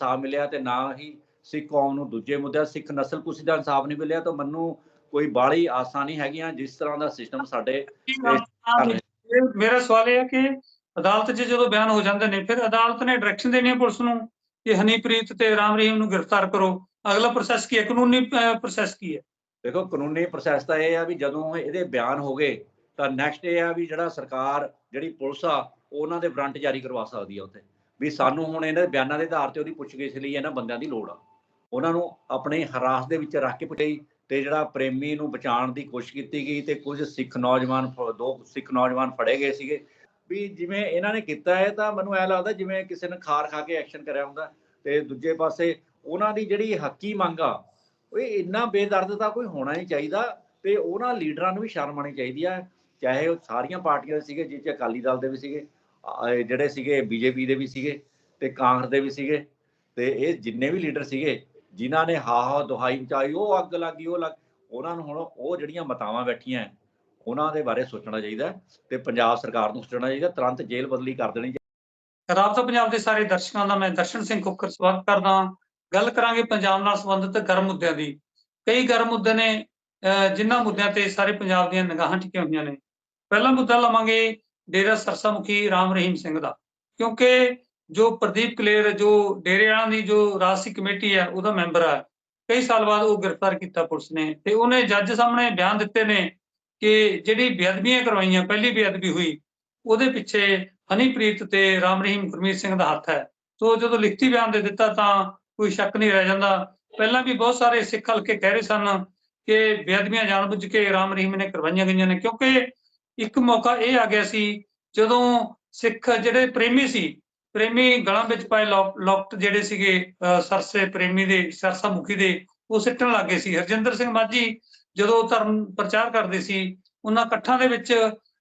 ਇਨਸਾਫ ਮਿਲਿਆ ਤੇ ਨਾ ਹੀ ਸਿੱਖ ਕੌਮ ਨੂੰ ਦੂਜੇ ਮੁੱਦਿਆਂ ਸਿੱਖ ਨਸਲ ਕੁਸ਼ੀ ਦਾ ਇਨਸਾਫ ਨਹੀਂ ਮਿਲਿਆ ਤਾਂ ਮੈਨੂੰ ਕੋਈ ਬਾਹਲੀ ਆਸਾਂ ਨਹੀਂ ਹੈਗੀਆਂ ਜਿਸ ਤਰ੍ਹਾਂ ਦਾ ਸਿਸਟਮ ਸਾਡੇ ਮੇਰਾ ਸਵਾਲ ਇਹ ਹੈ ਕਿ ਅਦਾਲਤ 'ਚ ਜਦੋਂ ਬਿਆਨ ਹੋ ਜਾਂਦੇ ਨੇ ਫਿਰ ਅਦਾਲਤ ਨੇ ਡਾਇਰੈਕਸ਼ਨ ਦੇਣੀ ਹੈ ਪੁਲਿਸ ਨੂੰ ਕਿ ਹਨੀਪ੍ਰੀਤ ਤੇ ਰਾਮ ਰਹੀਮ ਨੂੰ ਗ੍ਰਿਫਤਾਰ ਕਰੋ। ਅਗਲਾ ਪ੍ਰੋਸੈਸ ਕੀ ਹੈ? ਕਾਨੂੰਨੀ ਪ੍ਰੋਸੈਸ ਕੀ ਹੈ? ਦੇਖੋ ਕਾਨੂੰਨੀ ਪ੍ਰੋਸੈਸ ਤਾਂ ਇਹ ਆ ਵੀ ਜਦੋਂ ਇਹਦੇ ਬਿਆਨ ਹੋ ਗਏ ਤਾਂ ਨੈਕਸਟ ਇਹ ਆ ਵੀ ਜਿਹੜਾ ਸਰਕਾਰ ਜਿਹੜੀ ਪੁਲਿਸ ਆ ਉਹਨਾਂ ਦੇ ਵਾਰੰਟ ਜਾਰੀ ਕਰਵਾ ਸਕਦੀ ਆ ਉੱਥੇ। ਵੀ ਸਾਨੂੰ ਹੁਣ ਇਹਨਾਂ ਦੇ ਬਿਆਨਾਂ ਦੇ ਆਧਾਰ ਤੇ ਉਹਦੀ ਪੁੱਛਗਿੱਛ ਲਈ ਇਹਨਾਂ ਬੰਦਿਆਂ ਦੀ ਲੋੜ ਆ। ਉਹਨਾਂ ਨੂੰ ਆਪਣੇ ਹਰਾਸ ਦੇ ਵਿੱਚ ਰੱਖ ਕੇ ਪੁੱਛੀ ਤੇ ਜਿਹੜਾ ਪ੍ਰੇਮੀ ਨੂੰ ਬਚਾਉਣ ਦੀ ਕੋਸ਼ਿਸ਼ ਕੀਤੀ ਗਈ ਤੇ ਕੁਝ ਸਿੱਖ ਨੌਜਵਾਨ ਫ- ਦੋ ਸਿੱਖ ਨੌਜਵਾਨ ਫੜੇ ਗਏ ਸੀਗੇ। ਵੀ ਜਿਵੇਂ ਇਹਨਾਂ ਨੇ ਕੀਤਾ ਹੈ ਤਾਂ ਮੈਨੂੰ ਐ ਲੱਗਦਾ ਜਿਵੇਂ ਕਿਸੇ ਨੇ ਖਾਰ ਖਾ ਕੇ ਐਕਸ਼ਨ ਕਰਿਆ ਹੁੰਦਾ ਤੇ ਦੂਜੇ ਪਾਸੇ ਉਹਨਾਂ ਦੀ ਜਿਹੜੀ ਹੱਕੀ ਮੰਗ ਆ, ਉਹ ਇੰਨਾ ਬੇਦਰਦ ਤਾਂ ਕੋਈ ਹੋਣਾ ਹੀ ਚਾਹੀਦਾ ਤੇ ਉਹਨਾਂ ਲੀਡਰਾਂ ਨੂੰ ਵੀ ਸ਼ਰਮ ਆਉਣੀ ਚਾਹੀਦੀ ਆ। ਚਾਹੇ ਉਹ ਸਾਰੀਆਂ ਪਾਰਟੀਆਂ ਦੇ ਸੀਗੇ ਜਿਸ 'ਚ ਅਕਾਲੀ ਦਲ ਦੇ ਵੀ ਸੀਗੇ। ਜਿਹੜੇ ਸੀਗੇ ਬੀਜੇਪੀ ਦੇ ਵੀ ਸੀਗੇ ਤੇ ਕਾਂਗਰਸ ਦੇ ਵੀ ਸੀਗੇ ਤੇ ਇਹ ਜਿੰਨੇ ਵੀ ਲੀਡਰ ਸੀਗੇ, ਜਿਨ੍ਹਾਂ ਨੇ ਹਾ ਹਾ ਦੁਹਾਈ ਮਚਾਈ, ਉਹ ਅੱਗ ਲੱਗੀ, ਉਹ ਲੱਗ, ਉਹਨਾਂ ਨੂੰ ਹੁਣ ਉਹ ਜਿਹੜੀਆਂ ਮਤਾਵਾਂ ਬੈਠੀਆਂ, ਉਹਨਾਂ ਦੇ ਬਾਰੇ ਸੋਚਣਾ ਚਾਹੀਦਾ ਤੇ ਪੰਜਾਬ ਸਰਕਾਰ ਨੂੰ ਸੋਚਣਾ ਚਾਹੀਦਾ, ਤੁਰੰਤ ਜੇਲ੍ਹ ਬਦਲੀ ਕਰ ਦੇਣੀ ਰਾਬਤਾ ਪੰਜਾਬ ਦੇ ਸਾਰੇ ਦਰਸ਼ਕਾਂ ਦਾ ਮੈਂ ਦਰਸ਼ਨ ਸਿੰਘ ਕੁੱਕਰ ਸਵਾਗਤ ਕਰਦਾ ਹਾਂ। ਗੱਲ ਕਰਾਂਗੇ ਪੰਜਾਬ ਨਾਲ ਸੰਬੰਧਿਤ ਗਰਮ ਮੁੱਦਿਆਂ ਦੀ। ਕਈ ਗਰਮ ਮੁੱਦੇ ਨੇ, ਅਹ ਜਿਨ੍ਹਾਂ ਮੁੱਦਿਆਂ ਤੇ ਸਾਰੇ ਪੰਜਾਬ ਦੀਆਂ ਨਿਗਾਹਾਂ ਟਿਕੀਆਂ ਹੋਈਆਂ ਨੇ। ਪਹਿਲਾ ਮੁੱਦਾ ਲਵਾਂਗੇ ਡੇਰਾ ਸਰਸਾ ਮੁਖੀ ਰਾਮ ਰਹੀਮ ਸਿੰਘ ਦਾ। ਕਿਉਂਕਿ ਜੋ ਪ੍ਰਦੀਪ ਕਲੇਰ, ਜੋ ਡੇਰੇ ਵਾਲਿਆਂ ਦੀ ਜੋ ਰਾਜਸੀ ਕਮੇਟੀ ਹੈ, ਉਹਦਾ ਮੈਂਬਰ ਹੈ ਕਈ ਸਾਲ ਬਾਅਦ ਉਹ ਗ੍ਰਿਫਤਾਰ ਕੀਤਾ ਪੁਲਿਸ ਨੇ ਤੇ ਉਹਨੇ ਜੱਜ ਸਾਹਮਣੇ ਬਿਆਨ ਦਿੱਤੇ ਨੇ ਕਿ ਜਿਹੜੀ ਬੇਅਦਬੀਆਂ ਕਰਵਾਈਆਂ, ਪਹਿਲੀ ਬੇਅਦਬੀ ਹੋਈ, ਉਹਦੇ ਪਿੱਛੇ ਹਨੀਪ੍ਰੀਤ ਤੇ ਰਾਮ ਰਹੀਮ ਗੁਰਮੀਤ ਸਿੰਘ ਦਾ ਹੱਥ ਹੈ। ਸੋ ਜਦੋਂ ਲਿਖਤੀ ਬਿਆਨ ਦੇ ਦਿੱਤਾ ਤਾਂ ਕੋਈ ਸ਼ੱਕ ਨਹੀਂ ਰਹਿ ਜਾਂਦਾ। ਪਹਿਲਾਂ ਵੀ ਬਹੁਤ ਸਾਰੇ ਸਿੱਖ ਹਲਕੇ ਕਹਿ ਰਹੇ ਸਨ ਕਿ ਬੇਅਦਬੀਆਂ ਜਾਣਬੁੱਝ ਕੇ ਰਾਮ ਰਹੀਮ ਨੇ ਕਰਵਾਈਆਂ ਗਈਆਂ ਨੇ, ਕਿਉਂਕਿ ਇੱਕ ਮੌਕਾ ਇਹ ਆ ਗਿਆ ਸੀ, ਜਦੋਂ ਸਿੱਖ ਜਿਹੜੇ ਪ੍ਰੇਮੀ ਸੀ, ਪ੍ਰੇਮੀ ਗਲਾਂ ਵਿੱਚ ਪਾਏ ਲੋਕਟ ਜਿਹੜੇ ਸੀਗੇ ਸਰਸੇ ਪ੍ਰੇਮੀ ਦੇ ਸਰਸਾ ਮੁਖੀ ਦੇ, ਉਹ ਸਿੱਟਣ ਲੱਗੇ ਸੀ। ਹਰਜਿੰਦਰ ਸਿੰਘ ਮਾਝੀ ਜਦੋਂ ਧਰਮ ਪ੍ਰਚਾਰ ਕਰਦੇ ਸੀ, ਉਹਨਾਂ ਇਕੱਠਾਂ ਦੇ ਵਿੱਚ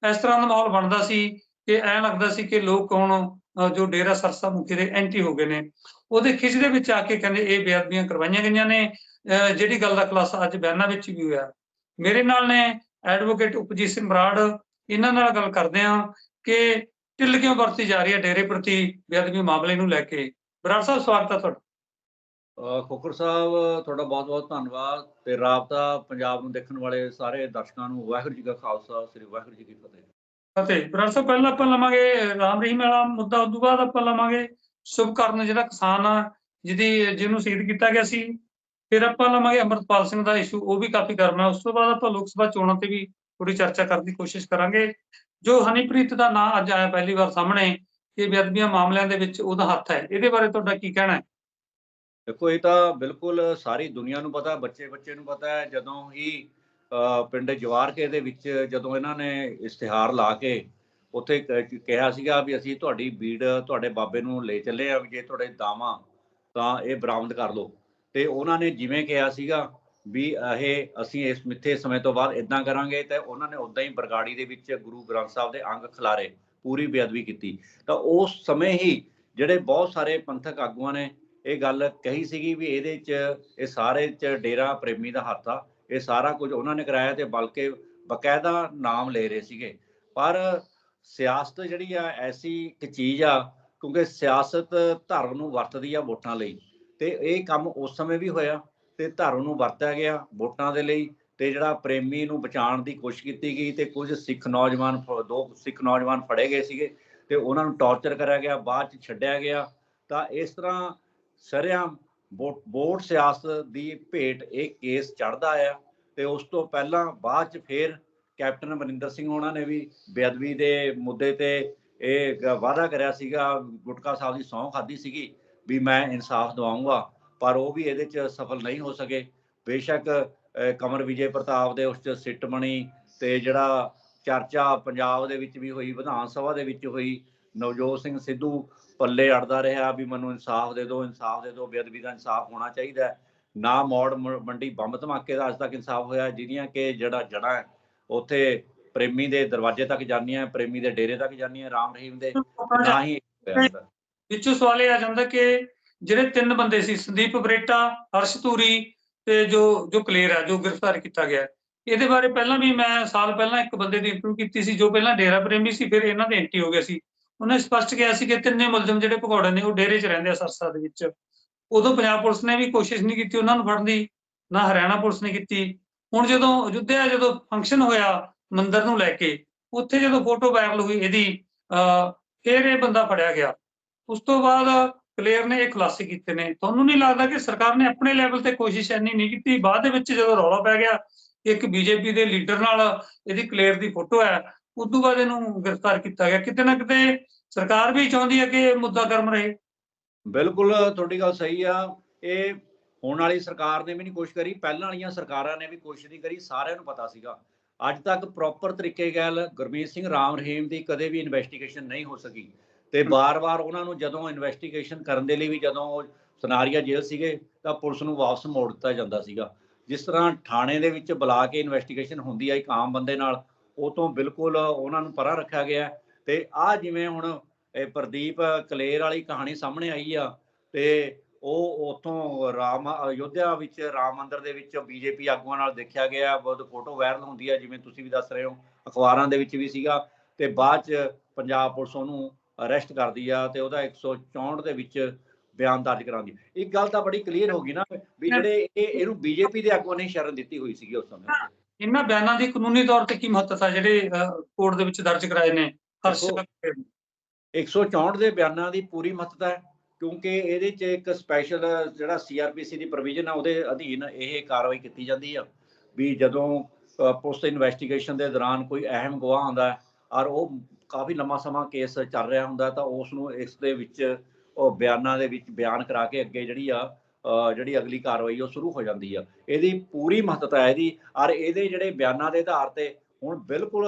ਇਸ ਤਰ੍ਹਾਂ ਦਾ ਮਾਹੌਲ ਬਣਦਾ ਸੀ ਕਿ ਐਂ ਲੱਗਦਾ ਸੀ ਕਿ ਲੋਕ ਹੁਣ ਜੋ ਡੇਰਾ ਸਰਸਾ ਮੁਖੀ ਦੇ ਐਂਟੀ ਹੋ ਗਏ ਨੇ। ਉਹਦੇ ਖਿੱਚ ਦੇ ਵਿੱਚ ਆ ਕੇ ਕਹਿੰਦੇ, ਇਹ ਬੇਅਦਬੀਆਂ ਕਰਵਾਈਆਂ ਗਈਆਂ ਨੇ। ਅਹ ਜਿਹੜੀ ਗੱਲ ਦਾ ਖੁਲਾਸਾ ਅੱਜ ਬਿਆਨਾਂ ਵਿੱਚ ਵੀ ਹੋਇਆ। ਮੇਰੇ ਨਾਲ ਨੇ ਐਡਵੋਕੇਟ ਉਪਜੀਤ ਸਿੰਘ ਬਰਾੜ ਇਹਨਾਂ ਨਾਲ ਗੱਲ ਕਰਦੇ ਹਾਂ ਕਿ ਢਿੱਲ ਕਿਉਂ ਵਰਤੀ ਜਾ ਰਹੀ ਹੈ ਡੇਰੇ ਪ੍ਰਤੀ ਬੇਅਦਬੀ ਮਾਮਲੇ ਨੂੰ ਲੈ ਕੇ। ਬਰਾੜ ਸਾਹਿਬ ਸਵਾਗਤ ਹੈ ਤੁਹਾਡਾ। ਖੋਖਰ ਸਾਹਿਬ ਤੁਹਾਡਾ ਬਹੁਤ-ਬਹੁਤ ਧੰਨਵਾਦ ਤੇ ਰਾਬਤਾ ਪੰਜਾਬ ਨੂੰ ਦੇਖਣ ਵਾਲੇ ਸਾਰੇ ਦਰਸ਼ਕਾਂ ਨੂੰ। ਵਾਹਿਗੁਰੂ ਜੀ ਕਾ ਖਾਲਸਾ ਸ੍ਰੀ ਵਾਹਿਗੁਰੂ ਜੀ ਕੀ ਫਤਿਹ। ਅਤੇ ਬਰਾੜ ਸਾਹਿਬ ਪਹਿਲਾਂ ਆਪਾਂ ਲਵਾਂਗੇ ਰਾਮ ਰਹੀਮ ਵਾਲਾ ਮੁੱਦਾ ਉਸ ਤੋਂ ਬਾਅਦ ਆਪਾਂ ਲਵਾਂਗੇ ਸ਼ੁਭਕਰਨ ਜਿਹੜਾ ਕਿਸਾਨ ਆ ਜਿਹਦੀ ਜਿਹਨੂੰ ਸ਼ਹੀਦ ਕੀਤਾ ਗਿਆ ਸੀ। ਫਿਰ ਆਪਾਂ ਲਵਾਂਗੇ ਅਮਰਪਾਲ ਸਿੰਘ ਦਾ ਇਸ਼ੂ ਉਹ ਵੀ ਕਾਫੀ ਗਰਮ ਹੈ। ਉਸ ਤੋਂ ਬਾਅਦ ਆਪਾਂ ਲੋਕ ਸਭਾ ਚੋਣਾਂ ਤੇ ਵੀ ਥੋੜੀ ਚਰਚਾ ਕਰਨ ਦੀ ਕੋਸ਼ਿਸ਼ ਕਰਾਂਗੇ। ਜੋ ਹਨੀਪ੍ਰੀਤ ਦਾ ਨਾਂ ਅੱਜ ਆਇਆ ਪਹਿਲੀ ਵਾਰ ਸਾਹਮਣੇ ਕਿ ਬੇਅਦਬੀਆਂ ਮਾਮਲਿਆਂ ਦੇ ਵਿੱਚ ਉਹਦਾ ਹੱਥ ਹੈ। ਇਹਦੇ ਬਾਰੇ ਤੁਹਾਡਾ ਕੀ ਕਹਿਣਾ ਹੈ? ਦੇਖੋ ਇਹ ਤਾਂ ਬਿਲਕੁਲ ਸਾਰੀ ਦੁਨੀਆ ਨੂੰ ਪਤਾ ਬੱਚੇ ਬੱਚੇ ਨੂੰ ਪਤਾ ਹੈ। ਜਦੋਂ ਹੀ ਅਹ, ਪਿੰਡ ਜਵਾਰਕੇ ਦੇ ਵਿੱਚ ਜਦੋਂ ਇਹਨਾਂ ਨੇ ਇਸ਼ਤਿਹਾਰ ਲਾ ਕੇ ਉੱਥੇ ਕਿਹਾ ਸੀਗਾ ਵੀ ਅਸੀਂ ਤੁਹਾਡੀ ਬੀੜ ਤੁਹਾਡੇ ਬਾਬੇ ਨੂੰ ਲੈ ਚੱਲੇ ਆ ਵੀ ਜੇ ਤੁਹਾਡੇ ਦਾਵਾ ਤਾਂ ਇਹ ਬਰਾਮਦ ਕਰ ਲਓ। ਤੇ ਉਹਨਾਂ ਨੇ ਜਿਵੇਂ ਕਿਹਾ ਸੀਗਾ ਵੀ ਇਹ ਅਸੀਂ ਇਸ ਮਿੱਥੇ ਸਮੇਂ ਤੋਂ ਬਾਅਦ ਇਦਾਂ ਕਰਾਂਗੇ ਤੇ ਉਹਨਾਂ ਨੇ ਉਦਾਂ ਹੀ ਬਰਗਾੜੀ ਦੇ ਵਿੱਚ ਗੁਰੂ ਗ੍ਰੰਥ ਸਾਹਿਬ ਦੇ ਅੰਗ ਖਿਲਾਰੇ ਪੂਰੀ ਬੇਅਦਬੀ ਕੀਤੀ। ਤਾਂ ਉਸ ਸਮੇਂ ਹੀ ਜਿਹੜੇ ਬਹੁਤ ਸਾਰੇ ਪੰਥਕ ਆਗੂਆਂ ਨੇ ਇਹ ਗੱਲ ਕਹੀ ਸੀਗੀ ਵੀ ਇਹਦੇ 'ਚ, ਇਹ ਸਾਰੇ 'ਚ ਡੇਰਾ ਪ੍ਰੇਮੀ ਦਾ ਹੱਥ ਆ, ਇਹ ਸਾਰਾ ਕੁਝ ਉਹਨਾਂ ਨੇ ਕਰਾਇਆ ਤੇ ਬਲਕਿ ਬਕਾਇਦਾ ਨਾਮ ਲੈ ਰਹੇ ਸੀਗੇ। ਪਰ ਸਿਆਸਤ ਜਿਹੜੀ ਆ, ਐਸੀ ਇੱਕ ਚੀਜ਼ ਆ, ਕਿਉਂਕਿ ਸਿਆਸਤ ਧਰਮ ਨੂੰ ਵਰਤਦੀ ਆ ਵੋਟਾਂ ਲਈ। ਤੇ ਇਹ ਕੰਮ ਉਸ ਸਮੇਂ ਵੀ ਹੋਇਆ। ਤੇ ਧਰਮ ਨੂੰ ਵਰਤਿਆ ਗਿਆ ਵੋਟਾਂ ਦੇ ਲਈ ਤੇ ਜਿਹੜਾ ਪ੍ਰੇਮੀ ਨੂੰ ਬਚਾਉਣ ਦੀ ਕੋਸ਼ਿਸ਼ ਕੀਤੀ ਗਈ ਤੇ ਕੁਝ ਸਿੱਖ ਨੌਜਵਾਨ ਫ- ਦੋ ਸਿੱਖ ਨੌਜਵਾਨ ਫੜੇ ਗਏ ਸੀਗੇ ਤੇ ਉਹਨਾਂ ਨੂੰ ਟੌਰਚਰ ਕਰਿਆ ਗਿਆ, ਬਾਅਦ ਚ ਛੱਡਿਆ ਗਿਆ। ਤਾਂ ਇਸ ਤਰ੍ਹਾਂ ਸਰੇਆਮ ਵੋ- ਵੋਟ ਸਿਆਸਤ ਦੀ ਭੇਟ ਇਹ ਕੇਸ ਚੜਦਾ ਆ ਤੇ ਉਸ ਤੋਂ ਪਹਿਲਾਂ ਬਾਅਦ ਚ ਫੇਰ ਕੈਪਟਨ ਅਮਰਿੰਦਰ ਸਿੰਘ ਉਹਨਾਂ ਨੇ ਵੀ ਬੇਅਦਬੀ ਦੇ ਮੁੱਦੇ ਤੇ ਇਹ ਵਾਅਦਾ ਕਰਿਆ ਸੀਗਾ, ਗੁਟਕਾ ਸਾਹਿਬ ਦੀ ਸਹੁੰ ਖਾਦੀ ਸੀਗੀ ਵੀ ਮੈਂ ਇਨਸਾਫ ਦਿਵਾਉਂਗਾ ਪਰ ਉਹ ਵੀ ਇਹਦੇ ਚ ਸਫਲ ਨਹੀਂ ਹੋ ਸਕੇ। ਬੇਸ਼ੱਕ ਕਮਰ ਵਿਜੇ ਪ੍ਰਤਾਪ ਦੇ ਉਸ ਚ ਸਿੱਟ ਬਣੀ ਤੇ ਜਿਹੜਾ ਚਰਚਾ ਪੰਜਾਬ ਦੇ ਵਿੱਚ ਵੀ ਹੋਈ, ਵਿਧਾਨ ਸਭਾ ਦੇ ਵਿੱਚ ਹੋਈ, ਨਵਜੋਤ ਸਿੰਘ ਸਿੱਧੂ ਪੱਲੇ ਅੜਦਾ ਰਿਹਾ ਵੀ ਮੈਨੂੰ ਇਨਸਾਫ ਦੇ ਦਿਓ, ਇਨਸਾਫ ਦੇ ਦਿਓ, ਬੇਅਦਬੀ ਦਾ ਇਨਸਾਫ ਹੋਣਾ ਚਾਹੀਦਾ ਨਾ ਮੌੜ ਮੰਡੀ ਬੰਬ ਧਮਾਕੇ ਦਾ ਅੱਜ ਤੱਕ ਇਨਸਾਫ ਹੋਇਆ, ਜਿਹਦੀਆਂ ਕਿ ਜਿਹੜਾ ਜੜ੍ਹਾਂ ਉੱਥੇ ਪ੍ਰੇਮੀ ਦੇ ਦਰਵਾਜ਼ੇ ਤੱਕ ਜਾਂਦੀਆਂ, ਪ੍ਰੇਮੀ ਦੇ ਡੇਰੇ ਤੱਕ ਜਾਂਦੀਆਂ, ਰਾਮ ਰਹੀਮ ਦੇ, ਨਾ ਹੀ ਹੋਇਆ ਵਿੱਚੋਂ ਸਵਾਲ ਇਹ ਆ ਜਾਂਦਾ ਕਿ ਜਿਹੜੇ ਤਿੰਨ ਬੰਦੇ ਸੀ, ਸੰਦੀਪ ਬਰੇਟਾ ਹਰਸ਼ ਧੂਰੀ ਤੇ ਜੋ ਜੋ ਕਲੇਰ ਹੈ ਜੋ ਗ੍ਰਿਫਤਾਰ ਕੀਤਾ ਗਿਆ। ਇਹਦੇ ਬਾਰੇ ਪਹਿਲਾਂ ਵੀ ਮੈਂ ਸਾਲ ਪਹਿਲਾਂ ਇੱਕ ਬੰਦੇ ਦੀ ਇੰਟਰਵਿਊ ਕੀਤੀ ਸੀ, ਜੋ ਪਹਿਲਾਂ ਡੇਰਾ ਪ੍ਰੇਮੀ ਸੀ, ਫਿਰ ਇਹਨਾਂ ਦੇ ਐਂਟੀ ਹੋ ਗਿਆ ਸੀ। ਉਹਨੇ ਸਪਸ਼ਟ ਕਿਹਾ ਸੀ ਕਿ ਤਿੰਨੇ ਮੁਲਜ਼ਮ ਜਿਹੜੇ ਭਗੌੜੇ ਨੇ, ਉਹ ਡੇਰੇ 'ਚ ਰਹਿੰਦੇ ਆ ਸਰਸਾ ਦੇ ਵਿੱਚ। ਉਦੋਂ ਪੰਜਾਬ ਪੁਲਿਸ ਨੇ ਵੀ ਕੋਸ਼ਿਸ਼ ਨਹੀਂ ਕੀਤੀ ਉਹਨਾਂ ਨੂੰ ਫੜਨ ਦੀ, ਨਾ ਹਰਿਆਣਾ ਪੁਲਿਸ ਨੇ ਕੀਤੀ। ਹੁਣ ਜਦੋਂ ਅਯੁੱਧਿਆ ਜਦੋਂ ਫੰਕਸ਼ਨ ਹੋਇਆ ਮੰਦਿਰ ਨੂੰ ਲੈ ਕੇ, ਉੱਥੇ ਜਦੋਂ ਫੋਟੋ ਵਾਇਰਲ ਹੋਈ ਇਹਦੀ, ਅਹ, ਫਿਰ ਇਹ ਬੰਦਾ ਫੜਿਆ ਗਿਆ। ਉਸ ਤੋਂ ਬਾਅਦ ਕਲੇਅਰ ਨੇ ਇਹ ਖੁਲਾਸੇ ਕੀਤੇ ਨੇ। ਤੁਹਾਨੂੰ ਨਹੀਂ ਲੱਗਦਾ ਕਿ ਸਰਕਾਰ ਨੇ ਆਪਣੇ ਲੈਵਲ ਤੇ ਕੋਸ਼ਿਸ਼ ਇੰਨੀ ਨਹੀਂ ਕੀਤੀ? ਬਾਅਦ ਦੇ ਵਿੱਚ ਜਦੋਂ ਰੌਲਾ ਪੈ ਗਿਆ, ਇੱਕ ਬੀਜੇਪੀ ਦੇ ਲੀਡਰ ਨਾਲ ਇਹਦੀ ਕਲੇਅਰ ਦੀ ਫੋਟੋ ਹੈ ਉਸ ਤੋਂ ਬਾਅਦ ਇਹਨੂੰ ਗ੍ਰਿਫਤਾਰ ਕੀਤਾ ਗਿਆ। ਕਿਤੇ ਨਾ ਕਿਤੇ ਸਰਕਾਰ ਵੀ ਚਾਹੁੰਦੀ ਹੈ ਕਿ ਇਹ ਮੁੱਦਾ ਗਰਮ ਰਹੇ। ਬਿਲਕੁਲ, ਤੁਹਾਡੀ ਗੱਲ ਸਹੀ ਆ। ਇਹ ਹੁਣ ਵਾਲੀ ਸਰਕਾਰ ਨੇ ਵੀ ਨਹੀਂ ਕੋਸ਼ਿਸ਼ ਕਰੀ, ਪਹਿਲਾਂ ਵਾਲੀਆਂ ਸਰਕਾਰਾਂ ਨੇ ਵੀ ਕੋਸ਼ਿਸ਼ ਨਹੀਂ ਕਰੀ, ਸਾਰਿਆਂ ਨੂੰ ਪਤਾ ਸੀਗਾ। ਅੱਜ ਤੱਕ ਪ੍ਰੋਪਰ ਤਰੀਕੇ ਨਾਲ ਗੁਰਮੀਤ ਸਿੰਘ ਰਾਮ ਰਹੀਮ ਦੀ ਕਦੇ ਵੀ ਇਨਵੈਸਟੀਗੇਸ਼ਨ ਨਹੀਂ ਹੋ ਸਕੀ। ਤੇ ਬਾਰ-ਬਾਰ ਉਹਨਾਂ ਨੂੰ ਜਦੋਂ ਇਨਵੈਸਟੀਗੇਸ਼ਨ ਕਰਨ ਦੇ ਲਈ ਵੀ ਜਦੋਂ ਸਨਾਰੀਆ ਜੇਲ੍ਹ ਸੀਗੇ, ਤਾਂ ਪੁਲਿਸ ਨੂੰ ਵਾਪਸ ਮੋੜ ਦਿੱਤਾ ਜਾਂਦਾ ਸੀਗਾ। ਜਿਸ ਤਰ੍ਹਾਂ ਥਾਣੇ ਦੇ ਵਿੱਚ ਬੁਲਾ ਕੇ ਇਨਵੈਸਟੀਗੇਸ਼ਨ ਹੁੰਦੀ ਆ ਇੱਕ ਆਮ ਬੰਦੇ ਨਾਲ, ਉਹ ਤੋਂ ਬਿਲਕੁਲ ਉਹਨਾਂ ਨੂੰ ਪਰਾਂ ਰੱਖਿਆ ਗਿਆ ਤੇ ਆ ਜਿਵੇਂ ਹੁਣ ਇਹ ਪ੍ਰਦੀਪ ਕਲੇਰ ਵਾਲੀ ਕਹਾਣੀ ਸਾਹਮਣੇ ਆਈ ਆ, ਤੇ ਉਹ ਉਥੋਂ ਰਾਮ, ਅਯੋਧਿਆ ਵਿੱਚ, ਰਾਮ ਮੰਦਿਰ ਦੇ ਵਿੱਚ ਬੀਜੇਪੀ ਆਗੂਆਂ ਨਾਲ ਦੇਖਿਆ ਗਿਆ, ਬਹੁਤ ਫੋਟੋ ਵਾਇਰਲ ਹੁੰਦੀ ਹੈ ਜਿਵੇਂ ਤੁਸੀਂ ਵੀ ਦੱਸ ਰਹੇ ਹੋ, ਅਖਬਾਰਾਂ ਦੇ ਵਿੱਚ ਵੀ ਸੀਗਾ। ਤੇ ਬਾਅਦ ਚ ਪੰਜਾਬ ਪੁਲਿਸ ਉਹਨੂੰ ਅਰੈਸਟ ਕਰਦੀ ਆ ਤੇ ਉਹਦਾ 164 ਦੇ ਵਿੱਚ ਬਿਆਨ ਦਰਜ ਕਰਾਉਂਦੀ। ਇੱਕ ਗੱਲ ਤਾਂ ਬੜੀ ਕਲੀਅਰ ਹੋ ਗਈ ਨਾ ਵੀ ਜਿਹੜੇ ਇਹ ਇਹਨੂੰ ਬੀਜੇਪੀ ਦੇ ਆਗੂਆਂ ਨੇ ਸ਼ਰਨ ਦਿੱਤੀ ਹੋਈ ਸੀਗੀ ਉਸ ਸਮੇਂ। ਇਹਨਾਂ ਬਿਆਨਾਂ ਦੀ ਕਾਨੂੰਨੀ ਤੌਰ ਤੇ ਕੀ ਮਹੱਤਤਾ ਜਿਹੜੇ ਕੋਰਟ ਦੇ ਵਿੱਚ ਦਰਜ ਕਰਾਏ ਨੇ ਹਰਸ਼ ਦੇਖੋ, 164 ਦੇ ਬਿਆਨਾਂ ਦੀ ਪੂਰੀ ਮਹੱਤਤਾ ਹੈ ਕਿਉਂਕਿ ਇਹਦੇ 'ਚ ਇੱਕ ਸਪੈਸ਼ਲ ਜਿਹੜਾ ਸੀਆਰਪੀਸੀ ਦੀ ਪ੍ਰੋਵੀਜ਼ਨ ਆ ਉਹਦੇ ਅਧੀਨ ਇਹ ਕਾਰਵਾਈ ਕੀਤੀ ਜਾਂਦੀ ਆ ਵੀ ਜਦੋਂ ਪੁਲਿਸ ਇਨਵੈਸਟੀਗੇਸ਼ਨ ਦੇ ਦੌਰਾਨ ਕੋਈ ਅਹਿਮ ਗਵਾਹ ਆਉਂਦਾ ਹੈ ਔਰ ਉਹ ਕਾਫੀ ਲੰਮਾ ਸਮਾਂ ਕੇਸ ਚੱਲ ਰਿਹਾ ਹੁੰਦਾ ਤਾਂ ਉਸ ਨੂੰ ਇਸ ਦੇ ਵਿੱਚ, ਉਹ ਬਿਆਨਾਂ ਦੇ ਵਿੱਚ ਬਿਆਨ ਕਰਾ ਕੇ ਅੱਗੇ ਜਿਹੜੀ ਆ ਜਿਹੜੀ ਅਗਲੀ ਕਾਰਵਾਈ ਉਹ ਸ਼ੁਰੂ ਹੋ ਜਾਂਦੀ ਆ। ਇਹਦੀ ਪੂਰੀ ਮਹੱਤਤਾ ਹੈ ਇਹਦੀ, ਔਰ ਇਹਦੇ ਜਿਹੜੇ ਬਿਆਨਾਂ ਦੇ ਆਧਾਰ ਤੇ ਹੁਣ ਬਿਲਕੁਲ